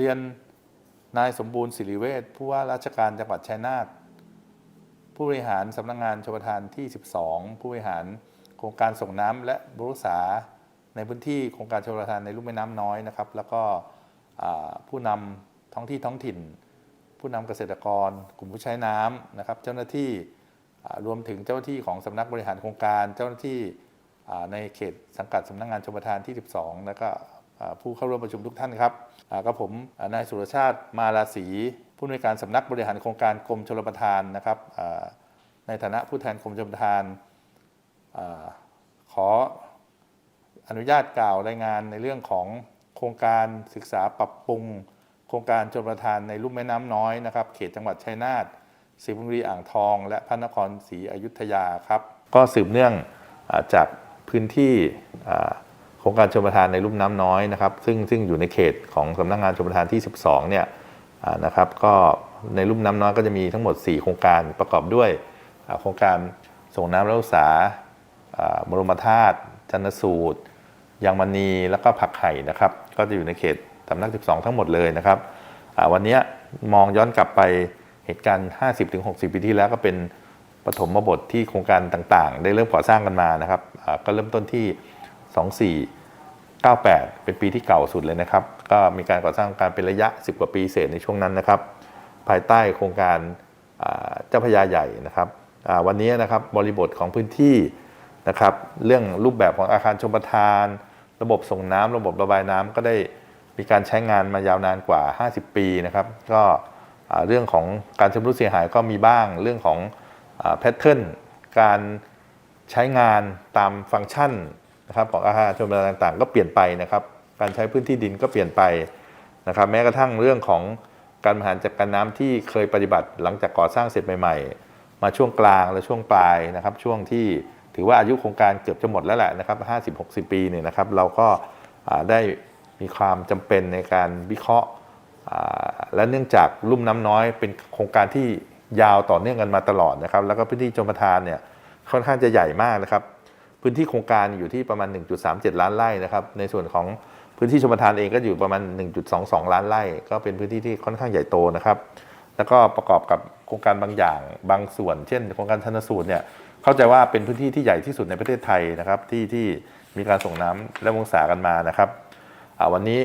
เรียนนายสมบูรณ์สิริเวชผู้ว่าราชการจังหวัดชัยนาทผู้บริหารสำนักงานชลประทานที่ 12 ผู้บริหารโครงการส่งน้ำและบรุษาในพื้นที่โครงการชลประทานในลุ่มแม่น้ำน้อยนะครับ แล้วก็ผู้นำท้องที่ท้องถิ่น ผู้นำเกษตรกร กลุ่มผู้ใช้น้ำนะครับ เจ้าหน้าที่รวมถึงเจ้าหน้าที่ของสำนักบริหารโครงการ เจ้าหน้าที่ในเขตสังกัดสำนักงานชลประทานที่ 12 แล้วก็ ผู้เข้าร่วมประชุมทุกท่านครับกับผมนายสุรชาติมาลาศีผู้อำนวยการสำนักบริหารโครงการกรมชลประทานนะครับในฐานะผู้แทนกรมชลประทานอขออนุญาตกล่าวรายงานในเรื่องของโครงการศึกษาปรับปรุง โครงการชลประทานในลุ่มแม่น้ำน้อยนะครับ เขตจังหวัดชัยนาทสิงห์บุรีอ่างทอง และพระนครศรีอยุธยาครับ ก็สืบเนื่องอจากพื้นที่ โครงการชลประทานในลุ่มน้ำน้อยนะครับซึ่งซึ่งอยู่ในเขตของสำนักงานชลประทานที่ 12เนี่ยนะครับก็ในลุ่มน้ำน้อยก็จะมีทั้งหมด 4 โครงการประกอบด้วยโครงการส่งน้ำแรักษาบรมธาตุจันทสูตรยางมณีแล้วก็ผักไห่นะครับก็จะอยู่ในเขตสำนัก 12 ทั้งหมดเลยนะครับวันนี้มองย้อนกลับไปเหตุการณ์ 50-60 ปีที่แล้วก็เป็นปฐมบทที่โครงการต่างๆ ได้เริ่มก่อสร้างกันมานะครับก็เริ่มต้นที่ 2498 เป็นปีที่เก่าสุดเลยนะครับ ก็มีการก่อสร้างการเป็นระยะ 10 กว่าปีเศษในช่วงนั้นนะครับ ภายใต้โครงการเจ้าพระยาใหญ่นะครับวันนี้นะครับบริบทของพื้นที่นะครับ เรื่องรูปแบบของอาคารชมประทาน ระบบส่งน้ำระบบระบายน้ำก็ได้มีการใช้งานมายาวนานกว่า 50 ปีนะครับ ก็เรื่องของการชำรุดเสียหายก็มีบ้างเรื่องของแพทเทิร์นการใช้งานตามฟังก์ชัน นะครับของอาคารชมประทานต่างๆ ก็เปลี่ยนไปนะครับ การใช้พื้นที่ดินก็เปลี่ยนไปนะครับ แม้กระทั่งเรื่องของการบริหารจัดการน้ำที่เคยปฏิบัติหลังจากก่อสร้างเสร็จใหม่ ๆ มาช่วงกลางและช่วงปลายนะครับ ช่วงที่ถือว่าอายุโครงการเกือบจะหมดแล้วแหละนะครับ 50-60 ปีเนี่ยนะครับ เราก็ได้มีความจำเป็นในการวิเคราะห์และเนื่องจากลุ่มน้ำน้อยเป็นโครงการที่ยาวต่อเนื่องกันมาตลอดนะครับ แล้วก็พื้นที่ชมประทานเนี่ยค่อนข้างจะใหญ่มากนะครับ พื้นที่โครงการอยู่ที่ประมาณ 1.37 ล้านไร่นะครับ ในส่วนของพื้นที่ชมทานเองก็อยู่ประมาณ 1.22 ล้านไร่ ก็เป็นพื้นที่ที่ค่อนข้างใหญ่โตนะครับ แล้วก็ประกอบกับโครงการบางอย่างบางส่วน เช่น โครงการชันสูตรเนี่ยเข้าใจว่าเป็นพื้นที่ที่ใหญ่ที่สุดในประเทศไทยนะครับ ที่ที่มีการส่งน้ำและวงศากันมานะครับวันนี้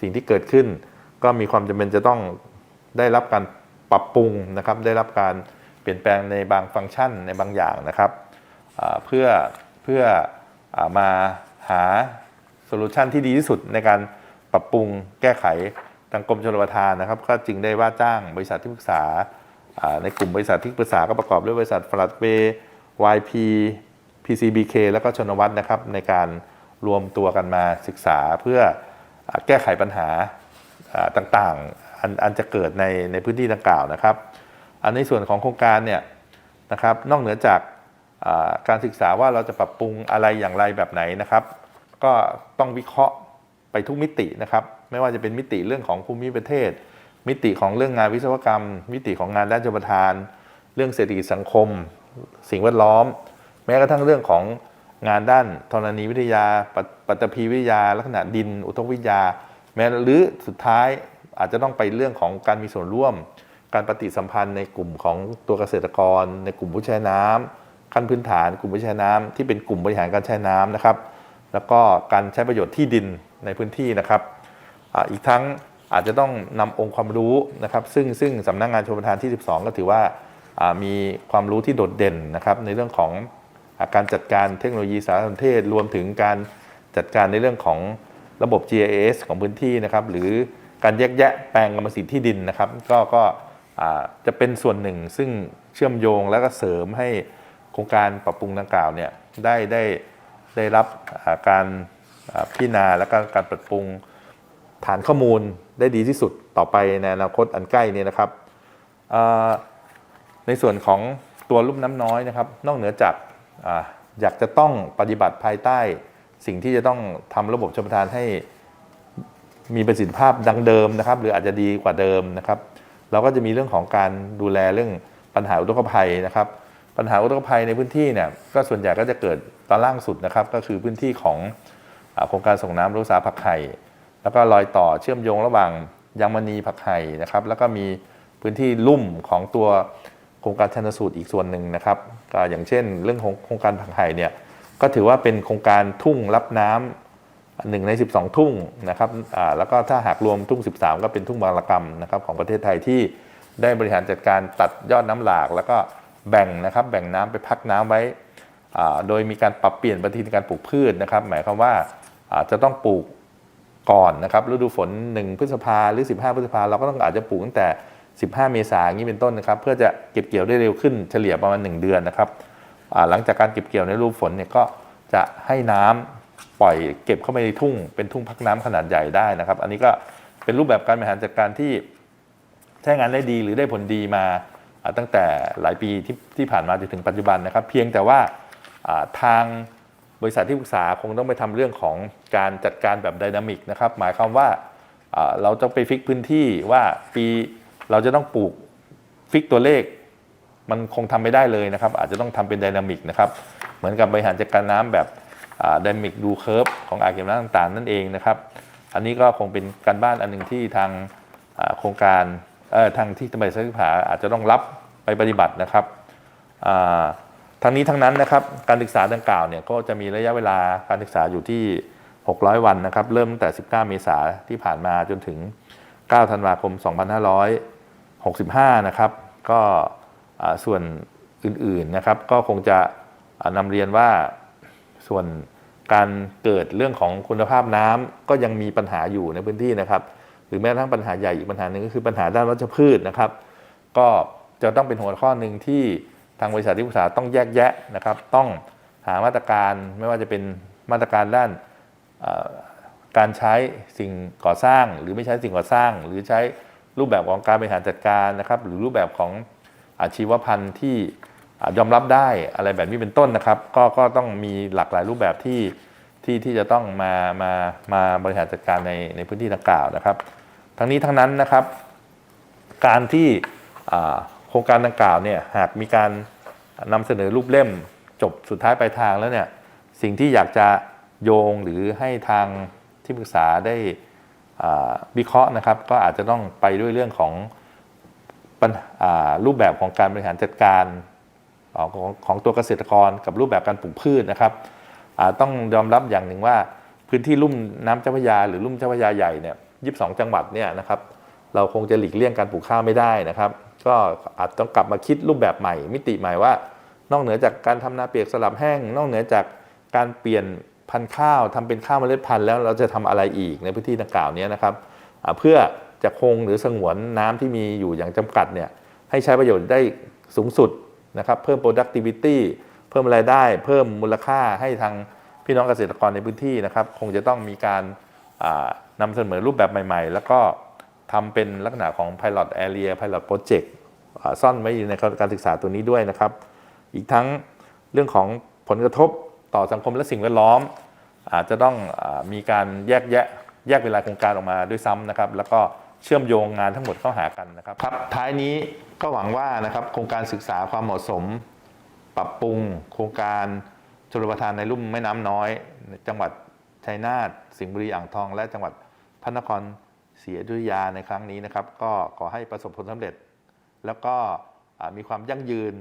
สิ่งที่เกิดขึ้น ก็มีความจำเป็นจะต้องได้รับการปรับปรุงนะครับ ได้รับการเปลี่ยนแปลงในบางฟังก์ชันในบางอย่างนะครับเพื่อ พื่ออมาหาโซลูชันที่ดีที่สุดในการปรับปรุงแก้ไขทางกรมชลประทานนะครับ ก็จึงได้ว่าจ้างบริษัทที่ปรึกษาในกลุ่มบริษัทที่ปรึกษาก็ประกอบด้วยบริษัทฟลัดเบ YP PCBK แล้วก็ชนวัฒน์นะครับ ในการรวมตัวกันมาศึกษาเพื่ออแก้ไขปัญหาต่างๆอันอันจะเกิดในในพื้นที่ดังกล่าวนะครับ อันในส่วนของโครงการเนี่ยนะครับ นอกเหนือจาก การศึกษาว่าเราจะปรับปรุงอะไรอย่างไรแบบไหนนะครับ ก็ต้องวิเคราะห์ไปทุกมิตินะครับ ไม่ว่าจะเป็นมิติเรื่องของภูมิประเทศ มิติของเรื่องงานวิศวกรรม มิติของงานด้านชลประทาน เรื่องเศรษฐกิจสังคม สิ่งแวดล้อม แม้กระทั่งเรื่องของงานด้านธรณีวิทยาปัตปัตภีวิทยา ลักษณะดิน อุทกวิทยา แม้หรือสุดท้ายอาจจะต้องไปเรื่องของการมีส่วนร่วม การปฏิสัมพันธ์ในกลุ่มของตัวเกษตรกร ในกลุ่มผู้ใช้น้ำ ขั้นพื้นฐาน กลุ่มผู้ใช้น้ำที่เป็นกลุ่มบริหารการใช้น้ำนะครับ แล้วก็การใช้ประโยชน์ที่ดินในพื้นที่นะครับอีกทั้งอาจจะต้องนำองค์ความรู้นะครับ ซึ่งซึ่งสำนักงานชมประทานที่ 12 ก็ถือว่ามีความรู้ที่โดดเด่นนะครับ ในเรื่องของการจัดการเทคโนโลยีสารสนเทศ รวมถึงการจัดการในเรื่องของระบบ GIS ของพื้นที่นะครับ หรือการแยกแยะแปลงกรรมสิทธิ์ที่ดินนะครับ ก็ก็จะเป็นส่วนหนึ่งซึ่งเชื่อมโยงและก็เสริมให้ ครงการปรับปรุงดังกล่าวเนี่ยได้ได้ได้รับการพิจารณาและก็การปรับปรุงฐานข้อมูลได้ดีที่สุดต่อไปในอนาคตอันใกล้นี้นะครับในส่วนของตัวลุ่มน้ำน้อยนะครับ นอกเหนือจากออยากจะต้องปฏิบัติภายใต้ สิ่งที่จะต้องทำระบบชลประทานให้มีประสิทธิภาพดังเดิมนะครับ หรืออาจจะดีกว่าเดิมนะครับ เราก็จะมีเรื่องของการดูแลเรื่องปัญหาอุทกภัยนะครับ ปัญหาอุทกภัยในพื้นที่เนี่ยก็ส่วนใหญ่ก็จะเกิดตอนล่างสุดนะครับ ก็คือพื้นที่ของโครงการส่งน้ำรักษาผักไห่แล้วก็รอยต่อเชื่อมโยงระหว่างยางมณีผักไห่นะครับ แล้วก็มีพื้นที่ลุ่มของตัวโครงการชันสูตรอีกส่วนหนึ่งนะครับก็อย่างเช่น เรื่องของโครงการผักไห่เนี่ยก็ถือว่าเป็นโครงการทุ่งรับน้ำหนึ่งใน 12 ทุ่งนะครับแล้วก็ถ้าหากรวมทุ่ง 13 ก็เป็นทุ่งบางระกำนะครับของประเทศไทยที่ได้บริหารจัดการตัดยอดน้ำหลาก แล้วก็ แบ่งนะครับแบ่งน้ำไปพักน้ำไว้ โดยมีการปรับเปลี่ยนปฏิทินการปลูกพืชนะครับ หมายความว่าจะต้องปลูกก่อนนะครับฤดูฝน 1 พฤษภาหรือ 15 พฤษภาเราก็ต้องอาจจะปลูกตั้งแต่ 15 เมษายนนี้เป็นต้นนะครับ เพื่อจะเก็บเกี่ยวได้เร็วขึ้นเฉลี่ยประมาณ 1 เดือนนะครับหลังจากการเก็บเกี่ยวในฤดูฝนเนี่ยก็จะให้น้ำปล่อยเก็บเข้าไปในทุ่งเป็นทุ่งพักน้ำขนาดใหญ่ได้นะครับ อันนี้ก็เป็นรูปแบบการบริหารจัดการที่ใช้งานได้ดีหรือได้ผลดีมา ตั้งแต่หลายปีที่ที่ผ่านมาจนถึงปัจจุบันนะครับ เพียงแต่ว่าทางบริษัทที่ปรึกษาคงต้องไปทำเรื่องของการจัดการแบบไดนามิกนะครับ หมายความว่าเราต้องไปฟิกพื้นที่ว่าปีเราจะต้องปลูกฟิกตัวเลข มันคงทำไม่ได้เลยนะครับ อาจจะต้องทำเป็นไดนามิกนะครับ เหมือนกับบริหารจัดการน้ำแบบไดนามิกดูเคิร์ฟของอ่างเก็บน้ำต่างๆ นั่นเองนะครับ อันนี้ก็คงเป็นการบ้านอันหนึ่งที่ทางโครงการทางที่ตำรวจศึกษาอาจจะต้องรับ ไปปฏิบัตินะครับทั้งนี้ทั้งนั้นนะครับการศึกษาดังกล่าวเนี่ยก็จะมีระยะเวลาการศึกษาอยู่ที่ 600 วันนะครับ เริ่มตั้งแต่ 19 เมษาที่ผ่านมาจนถึง 9 ธันวาคม 2565 นะครับ ก็ส่วนอื่นๆนะครับ ก็คงจะนำเรียนว่าส่วนการเกิดเรื่องของคุณภาพน้ำก็ยังมีปัญหาอยู่ในพื้นที่นะครับ หรือแม้กระทั่งปัญหาใหญ่อีกปัญหาหนึ่งก็คือปัญหาด้านวัชพืชนะครับ ก็ จะต้องเป็นหัวข้อหนึ่งที่ทางบริษัทที่ปรึกษาต้องแยกแยะนะครับ ต้องหามาตรการไม่ว่าจะเป็นมาตรการด้านการใช้สิ่งก่อสร้าง หรือไม่ใช้สิ่งก่อสร้าง หรือใช้รูปแบบของการบริหารจัดการนะครับ หรือรูปแบบของอาชีวพันธุ์ที่ยอมรับได้อะไรแบบนี้เป็นต้นนะครับ ก็ก็ต้องมีหลากหลายรูปแบบที่ที่ที่จะต้องมามามาบริหารจัดการในในพื้นที่ดังกล่าวนะครับ ทั้งนี้ทั้งนั้นนะครับ การที่ โครงการดังกล่าวเนี่ยหากมีการนำเสนอรูปเล่มจบสุดท้ายปลายทางแล้วเนี่ยสิ่งที่อยากจะโยงหรือให้ทางที่ปรึกษาได้วิเคราะห์นะครับ ก็อาจจะต้องไปด้วยเรื่องของอรูปแบบของการบริหารจัดการของของของตัวเกษตรกรกับรูปแบบการปลูกพืชนะครับต้องยอมรับอย่างหนึ่งว่าพื้นที่ลุ่มน้ำเจ้าพระยาหรือลุ่มเจ้าพระยาใหญ่เนี่ย22จังหวัดเนี่ยนะครับ เราคงจะหลีกเลี่ยงการปลูกข้าวไม่ได้นะครับ ก็อาจต้องกลับมาคิดรูปแบบใหม่ มิติใหม่ว่า นอกเหนือจากการทำนาเปียกสลับแห้ง นอกเหนือจากการเปลี่ยนพันธุ์ข้าวทำเป็นข้าวเมล็ดพันธุ์แล้วเราจะทำอะไรอีกในพื้นที่ดังกล่าวนี้นะครับเพื่อจะคงหรือสงวนน้ำที่มีอยู่อย่างจำกัดเนี่ยให้ใช้ประโยชน์ได้สูงสุดนะครับเพิ่ม productivity เพิ่มรายได้ เพิ่มมูลค่าให้ทางพี่น้องเกษตรกรในพื้นที่นะครับ คงจะต้องมีการอ่านำเสนอรูปแบบใหม่ ๆ แล้วก็ ทำเป็นลักษณะของ Pilot Area Pilot Project ซ่อนไว้อยู่ในการศึกษาตัวนี้ด้วยนะครับ อีกทั้งเรื่องของผลกระทบต่อสังคมและสิ่งแวดล้อม อาจจะต้องอมีการแยกแยะแยกเวลาโครงการออกมาด้วยซ้ำนะครับ แล้วก็เชื่อมโยงงานทั้งหมดเข้าหากันนะครับครับท้ายนี้ก็หวังว่านะครับโครงการศึกษาความเหมาะสม ปรับปรุง โครงการชลประทานในลุ่มแม่น้ำน้อย จังหวัดชัยนาทสิงห์บุรีอ่างทอง และจังหวัดพระนคร ศรีอยุธยาในครั้งนี้นะครับ ก็ขอให้ประสบผลสำเร็จ แล้วก็มีความยั่งยืน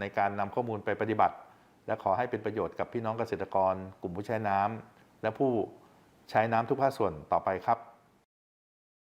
ในการนำข้อมูลไปปฏิบัติ และขอให้เป็นประโยชน์กับพี่น้องเกษตรกร กลุ่มผู้ใช้น้ำและผู้ใช้น้ำทุกภาคส่วนต่อไปครับ